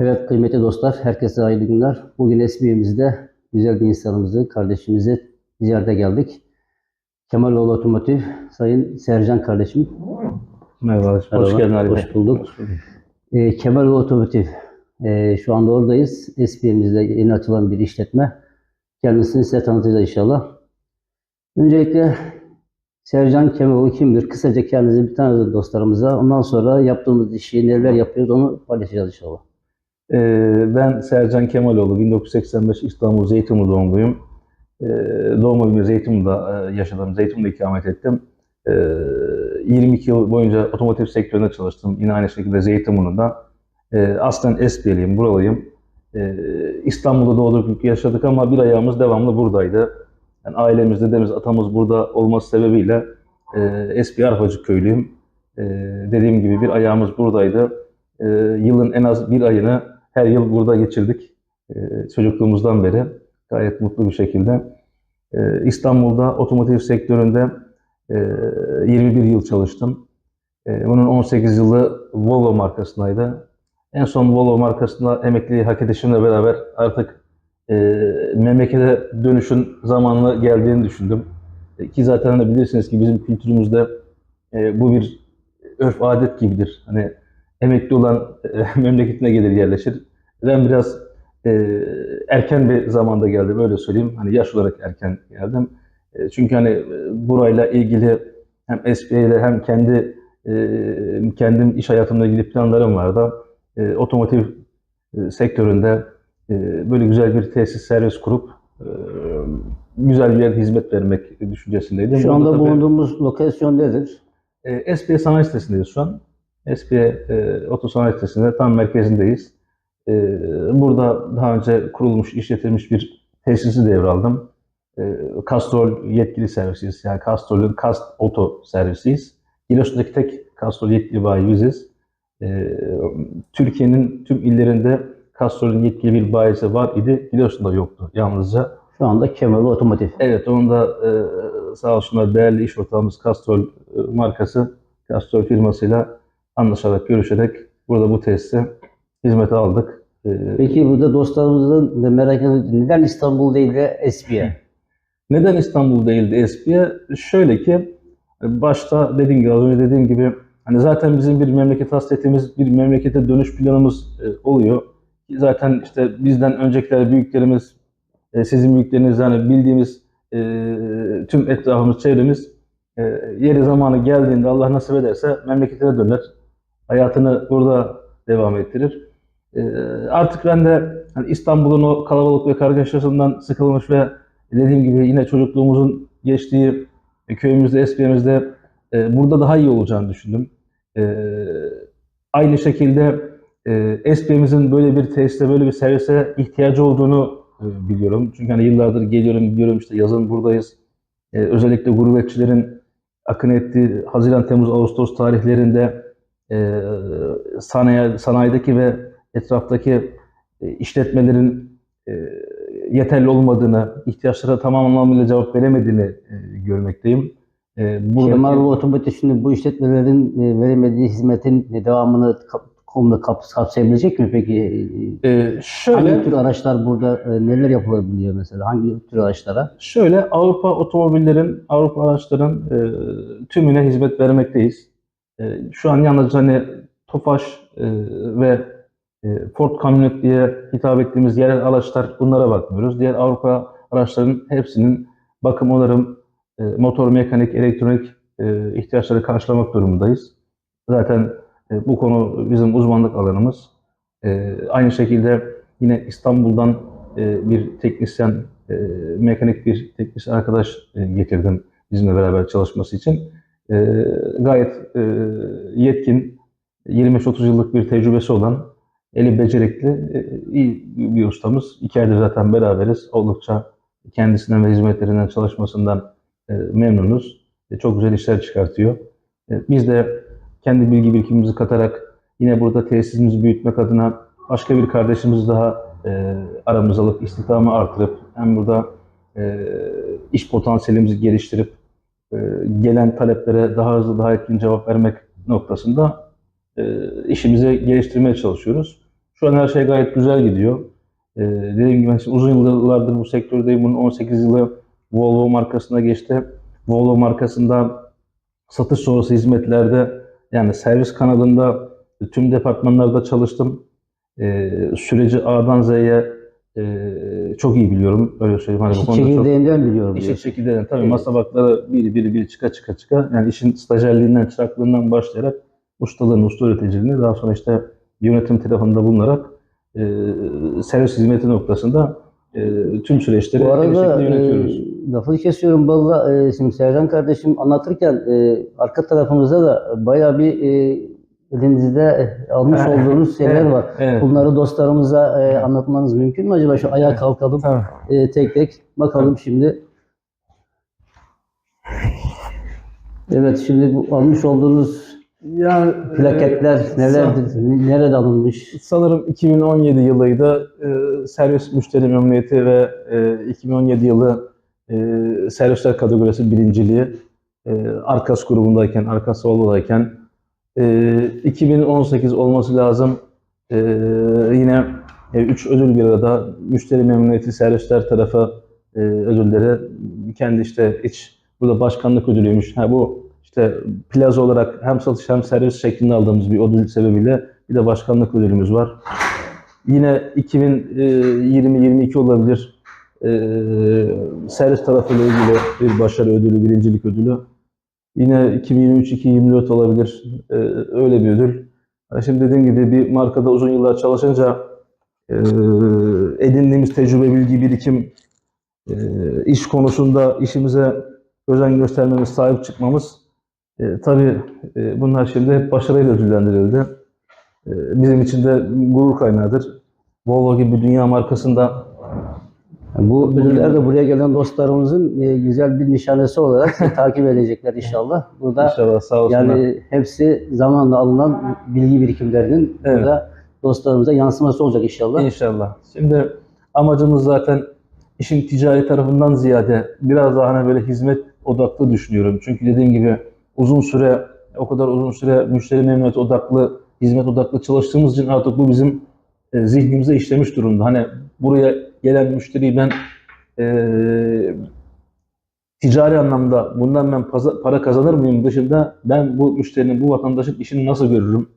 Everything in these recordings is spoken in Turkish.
Evet kıymetli dostlar, herkese hayırlı günler. Bugün SB'mizde güzel bir insanımızı, kardeşimizi ziyarete geldik. Kemaloğlu Otomotiv, Sayın Sercan kardeşim. Merhaba, hoş Merhaba, geldin Ali Bey. hoş bulduk. E, Kemaloğlu Otomotiv, e, şu anda oradayız. SB'mizde yeni açılan bir işletme. Kendisini size tanıtacağız inşallah. Öncelikle Sercan Kemaloğlu kimdir? Kısaca kendinizi bir tanıtın dostlarımıza. Ondan sonra yaptığımız işi, neler yapıyoruz onu paylaşacağız inşallah. Ee, ben Sercan Kemaloğlu, 1985 İstanbul Zeytinburnu doğumluyum. Ee, doğma büyüme Zeytinburnu'da e, yaşadım, Zeytinburnu'da ikamet ettim. Ee, 22 yıl boyunca otomotiv sektöründe çalıştım, yine aynı şekilde Zeytinburnu'da. Ee, aslen Esbiyeliyim, buralıyım. Ee, İstanbul'da doğduk, yaşadık ama bir ayağımız devamlı buradaydı. Yani ailemiz, dedemiz, atamız burada olması sebebiyle e, Esbiye Arpacık köylüyüm. Ee, dediğim gibi bir ayağımız buradaydı. Ee, yılın en az bir ayını her yıl burada geçirdik. Ee, çocukluğumuzdan beri gayet mutlu bir şekilde. Ee, İstanbul'da otomotiv sektöründe e, 21 yıl çalıştım. Ee, bunun 18 yılı Volvo markasındaydı. En son Volvo markasında emekliliği hak edişimle beraber artık e, memlekete dönüşün zamanı geldiğini düşündüm. E, Ki zaten hani bilirsiniz ki bizim kültürümüzde e, bu bir örf adet gibidir. Hani emekli olan e, memleketine gelir yerleşir. Ben biraz e, erken bir zamanda geldim öyle söyleyeyim. Hani yaş olarak erken geldim. E, çünkü hani e, burayla ilgili hem SBA ile hem kendi e, kendim iş hayatımla ilgili planlarım vardı. E, otomotiv e, sektöründe böyle güzel bir tesis servis kurup e, güzel bir yerde hizmet vermek düşüncesindeydim. Şu Burada anda tabii- bulunduğumuz lokasyon nedir? e, SPA Sanayi Sitesi'ndeyiz şu an. SPA e, Oto Sanayi Sitesi'nde tam merkezindeyiz. E, burada daha önce kurulmuş, işletilmiş bir tesisi devraldım. E, Castrol yetkili servisiyiz. Yani Castrol'ün Cast Oto servisiyiz. Giresun'daki tek Castrol yetkili bayi biziz. E, Türkiye'nin tüm illerinde Castrol'ün yetkili bir bayisi var idi. Giresun'da yoktu yalnızca. Şu anda Kemaloğlu Otomotiv. Evet, onun da e, sağ olsunlar değerli iş ortağımız Castrol e, markası, Castrol firmasıyla anlaşarak, görüşerek burada bu tesise hizmete aldık. E, Peki burada dostlarımızın da merak ediyor. Neden İstanbul değil de Espiye? neden İstanbul değildi Espiye? Şöyle ki, başta dediğim gibi, az önce dediğim gibi, hani zaten bizim bir memleket hasretimiz, bir memlekete dönüş planımız e, oluyor. Zaten işte bizden öncekiler, büyüklerimiz, e, sizin büyükleriniz yani bildiğimiz e, tüm etrafımız, çevremiz e, yeri zamanı geldiğinde Allah nasip ederse memleketine döner. Hayatını burada devam ettirir. E, artık ben de hani İstanbul'un o kalabalık ve kargaşasından sıkılmış ve dediğim gibi yine çocukluğumuzun geçtiği e, köyümüzde, Esbiyemizde e, burada daha iyi olacağını düşündüm. E, aynı şekilde e, Esbiyemizin böyle bir tesiste, böyle bir servise ihtiyacı olduğunu e, biliyorum. Çünkü hani yıllardır geliyorum, biliyorum işte yazın buradayız. E, özellikle gurbetçilerin akın ettiği Haziran, Temmuz, Ağustos tarihlerinde e, sanayi, sanayideki ve etraftaki e, işletmelerin e, yeterli olmadığını, ihtiyaçlara tam anlamıyla cevap veremediğini e, görmekteyim. E, buradaki- Kemaloğlu Otomotiv şimdi bu işletmelerin e, veremediği hizmetin devamını kap, kap- kapsayabilecek mi peki? e, şöyle, Hangi tür araçlar burada e, neler yapılabiliyor mesela? Hangi tür araçlara? Şöyle Avrupa otomobillerin, Avrupa araçların e, tümüne hizmet vermekteyiz. E, şu an yalnız hani Tofaş e, ve e, Ford kamyonet diye hitap ettiğimiz yerel araçlar bunlara bakmıyoruz. Diğer Avrupa araçların hepsinin bakım, onarım, e, motor, mekanik, elektronik e, ihtiyaçları karşılamak durumundayız. Zaten e, bu konu bizim uzmanlık alanımız. E, aynı şekilde yine İstanbul'dan e, bir teknisyen mekanik bir teknisyen arkadaş getirdim bizimle beraber çalışması için. Gayet yetkin, 25-30 yıllık bir tecrübesi olan, eli becerikli, iyi bir ustamız. İki aydır zaten beraberiz. Oldukça kendisinden ve hizmetlerinden çalışmasından memnunuz. Çok güzel işler çıkartıyor. Biz de kendi bilgi birikimimizi katarak yine burada tesisimizi büyütmek adına başka bir kardeşimiz daha e, aramıza alıp istihdamı artırıp hem burada e, iş potansiyelimizi geliştirip e, gelen taleplere daha hızlı daha etkin cevap vermek noktasında e, işimizi geliştirmeye çalışıyoruz. Şu an her şey gayet güzel gidiyor. E, dediğim gibi ben uzun yıllardır bu sektördeyim. Bunun 18 yılı Volvo markasına geçti. Volvo markasında satış sonrası hizmetlerde yani servis kanadında tüm departmanlarda çalıştım. E, süreci A'dan Z'ye e, çok iyi biliyorum. Öyle söyleyeyim. Hani bu İşi konuda çok- çekirdeğinden biliyorum. İşin çekirdeğinden tabii Evet. masa bakları bir bir bir çıka çıka çıka yani işin stajyerliğinden, çıraklığından başlayarak ustalığını, usta üreticiliğini daha sonra işte yönetim tarafında bulunarak e, servis hizmeti noktasında tüm süreçleri Bu arada şekilde yönetiyoruz. e, lafını kesiyorum Balla. E, şimdi Sercan kardeşim anlatırken e, arka tarafımızda da bayağı bir e, elinizde almış olduğunuz şeyler var. evet. Bunları dostlarımıza e, anlatmanız mümkün mü acaba? Şu ayağa kalkalım Tamam. e, tek tek bakalım şimdi. Evet şimdi bu almış olduğunuz Yani plaketler e, nelerdir? Nerede alınmış? Sanırım 2017 yılıydı. E, servis müşteri memnuniyeti ve e, 2017 yılı e, servisler kategorisi birinciliği e, Arkas grubundayken, Arkas Volvo'dayken e, 2018 olması lazım. E, yine 3 ödül bir arada müşteri memnuniyeti servisler tarafı e, ödülleri kendi işte iç burada başkanlık ödülüymüş. Ha, bu işte plaza olarak hem satış hem servis şeklinde aldığımız bir ödül sebebiyle bir de başkanlık ödülümüz var. Yine 2020-22 olabilir. Ee, servis tarafıyla ilgili bir başarı ödülü, birincilik ödülü. Yine 2023-2024 olabilir. Ee, öyle bir ödül. Yani Şimdi dediğim gibi bir markada uzun yıllar çalışınca e, edindiğimiz tecrübe, bilgi, birikim, e, iş konusunda işimize özen göstermemiz, sahip çıkmamız e, tabii e, bunlar şimdi hep başarıyla ödüllendirildi. E, bizim için de gurur kaynağıdır. Volvo gibi bir dünya markasında Bu ödüller de buraya gelen dostlarımızın e, güzel bir nişanesi olarak takip edecekler inşallah. Burada inşallah sağ olsunlar. yani hepsi zamanla alınan bilgi birikimlerinin Evet. burada dostlarımıza yansıması olacak inşallah. İnşallah. Şimdi amacımız zaten işin ticari tarafından ziyade biraz daha hani böyle hizmet odaklı düşünüyorum. Çünkü dediğim gibi uzun süre o kadar uzun süre müşteri memnuniyeti odaklı, hizmet odaklı çalıştığımız için artık bu bizim e, zihnimize işlemiş durumda. Hani buraya gelen müşteriyi ben e, ticari anlamda bundan ben para kazanır mıyım dışında ben bu müşterinin, bu vatandaşın işini nasıl görürüm?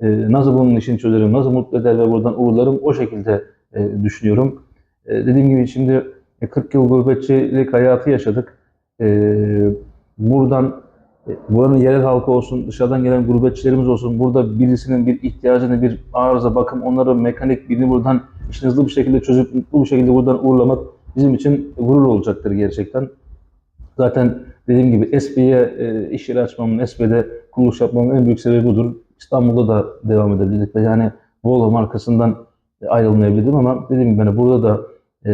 E, nasıl bunun işini çözerim, nasıl mutlu eder ve buradan uğurlarım o şekilde e, düşünüyorum. E, dediğim gibi şimdi e, 40 yıl gurbetçilik hayatı yaşadık. E, buradan e, buranın yerel halkı olsun, dışarıdan gelen gurbetçilerimiz olsun, burada birisinin bir ihtiyacını, bir arıza, bakım, onları mekanik birini buradan işini hızlı bir şekilde çözüp mutlu bir şekilde buradan uğurlamak bizim için gurur olacaktır gerçekten. Zaten dediğim gibi SB'ye e, iş yeri açmamın, SB'de kuruluş yapmamın en büyük sebebi budur. İstanbul'da da devam edebildik ve yani Volvo markasından ayrılmayabilirdim ama dediğim gibi hani burada da e,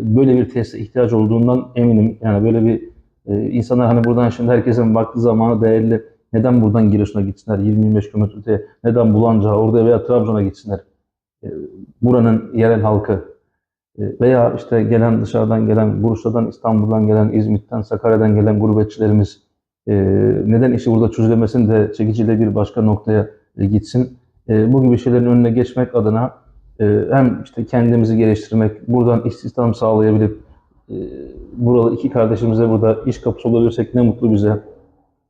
böyle bir tesise ihtiyaç olduğundan eminim. Yani böyle bir e, insanlar hani buradan şimdi herkesin baktığı zamanı değerli. Neden buradan Giresun'a gitsinler 20-25 km öteye? Neden Bulanca'ya, orada veya Trabzon'a gitsinler? E, buranın yerel halkı e, veya işte gelen dışarıdan gelen, Bursa'dan, İstanbul'dan gelen, İzmit'ten, Sakarya'dan gelen gurbetçilerimiz e, neden işi burada çözülemesin de çekiciyle bir başka noktaya e, gitsin. E, bu gibi şeylerin önüne geçmek adına e, hem işte kendimizi geliştirmek, buradan istihdam sağlayabilip e, buralı iki kardeşimize burada iş kapısı olabilirsek ne mutlu bize.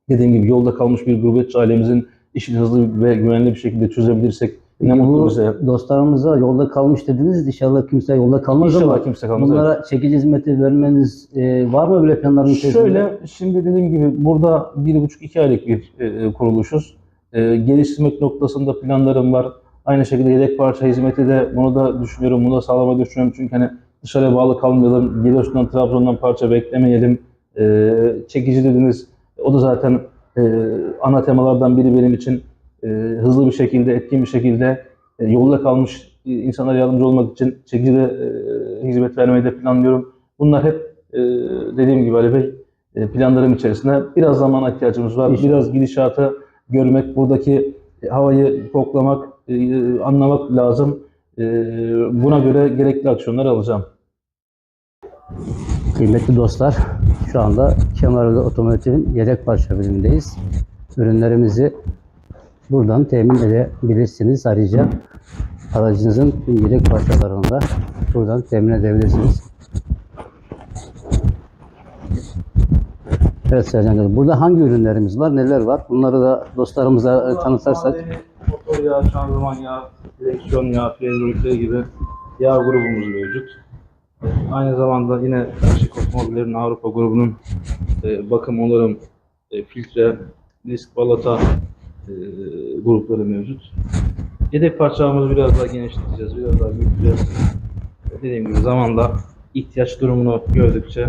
Dediğim gibi yolda kalmış bir gurbetçi ailemizin işini hızlı ve güvenli bir şekilde çözebilirsek ne mutlu bize. dostlarımıza yolda kalmış dediniz. İnşallah kimse yolda kalmaz İnşallah ama kimse kalmaz. evet. bunlara çekici hizmeti vermeniz e, var mı böyle planların içerisinde? Şöyle, şimdi dediğim gibi burada bir buçuk iki aylık bir e, kuruluşuz. E, geliştirmek noktasında planlarım var. Aynı şekilde yedek parça hizmeti de bunu da düşünüyorum, bunu da sağlamayı düşünüyorum. Çünkü hani dışarıya bağlı kalmayalım, Giresun'dan, Trabzon'dan parça beklemeyelim. E, çekici dediniz, o da zaten e, ana temalardan biri benim için. E, hızlı bir şekilde, etkin bir şekilde e, yolda kalmış insanlara yardımcı olmak için çekici de e, hizmet vermeyi de planlıyorum. Bunlar hep e, dediğim gibi Ali Bey e, planlarım içerisinde biraz zamana ihtiyacımız var. İnşallah. Biraz gidişatı görmek, buradaki havayı koklamak, e, anlamak lazım. E, buna göre gerekli aksiyonlar alacağım. Kıymetli dostlar, şu anda Kemerli Otomotiv'in yedek parça bölümündeyiz. Ürünlerimizi buradan temin edebilirsiniz. Ayrıca aracınızın yedek parçalarını da buradan temin edebilirsiniz. Evet Sercan burada hangi ürünlerimiz var, neler var? Bunları da dostlarımıza tanıtırsak. Madeni, Motor yağı, şanzıman yağı, direksiyon yağı, hidrolikleri gibi yağ grubumuz mevcut. Aynı zamanda yine Karşıyaka Otomobillerin Avrupa grubunun e, bakım, onarım, e, filtre, disk, balata e, grupları mevcut. Yedek parçalarımızı biraz daha genişleteceğiz, biraz daha büyüteceğiz. Dediğim gibi zamanla ihtiyaç durumunu gördükçe,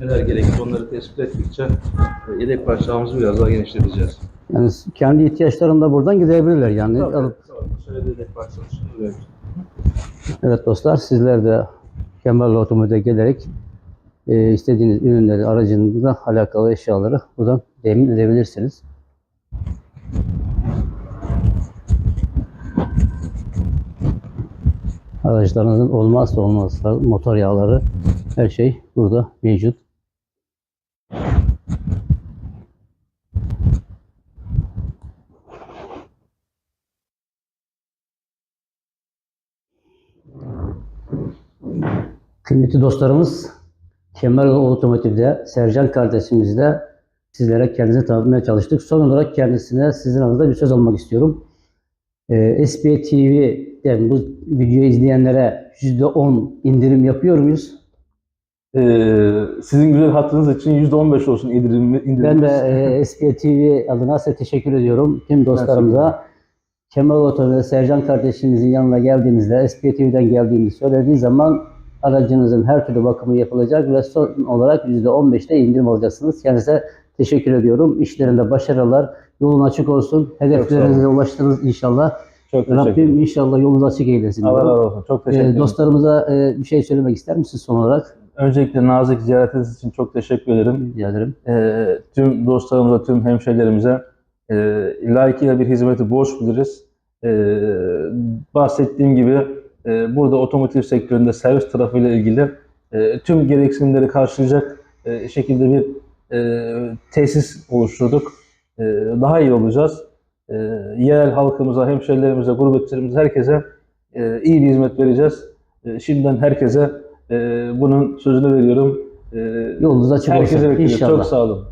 neler gerekir onları tespit ettikçe e, yedek parçalarımızı biraz daha genişleteceğiz. Yani kendi ihtiyaçlarını da buradan gidebilirler yani. Tabii, Alıp- tabii. Evet dostlar sizler de Kemal Otomotiv'e gelerek e, istediğiniz ürünleri, aracınızla alakalı eşyaları buradan temin edebilirsiniz. Araçlarınızın olmazsa olmazsa motor yağları her şey burada mevcut. Kıymetli dostlarımız Kemal Otomotiv'de Sercan kardeşimizle sizlere kendisini tanıtmaya çalıştık. Son olarak kendisine sizin adınızda bir söz almak istiyorum. Ee, SBA TV'den bu videoyu izleyenlere %10 indirim yapıyor muyuz? Ee, sizin güzel hatırınız için %15 olsun indirim. indirim. Ben de e, SBA TV adına size teşekkür ediyorum. Tüm dostlarımıza Kemal Otomotiv'de Sercan kardeşimizin yanına geldiğinizde SBA TV'den geldiğinizi söylediği zaman aracınızın her türlü bakımı yapılacak ve son olarak %15'te indirim alacaksınız. Kendinize teşekkür ediyorum. İşlerinde başarılar, yolun açık olsun. Hedeflerinize ulaştınız inşallah. çok teşekkür ederim. Rabbim inşallah yolunuz açık eylesin. Allah razı olsun. Çok Ee, teşekkür ederim. dostlarımıza e, bir şey söylemek ister misiniz son olarak? Öncelikle nazik ziyaretiniz için çok teşekkür ederim. Rica ederim. Ee, tüm dostlarımıza, tüm hemşehrilerimize e, layıkıyla bir hizmeti borç biliriz. Ee, bahsettiğim gibi e, burada otomotiv sektöründe servis tarafıyla ilgili e, tüm gereksinimleri karşılayacak e, şekilde bir e, tesis oluşturduk. E, daha iyi olacağız. E, yerel halkımıza, hemşehrilerimize, gurbetçilerimize, herkese e, iyi bir hizmet vereceğiz. E, şimdiden herkese e, bunun sözünü veriyorum. E, Yolunuz açık Herkese olsun bekliyoruz. inşallah. Çok sağ olun.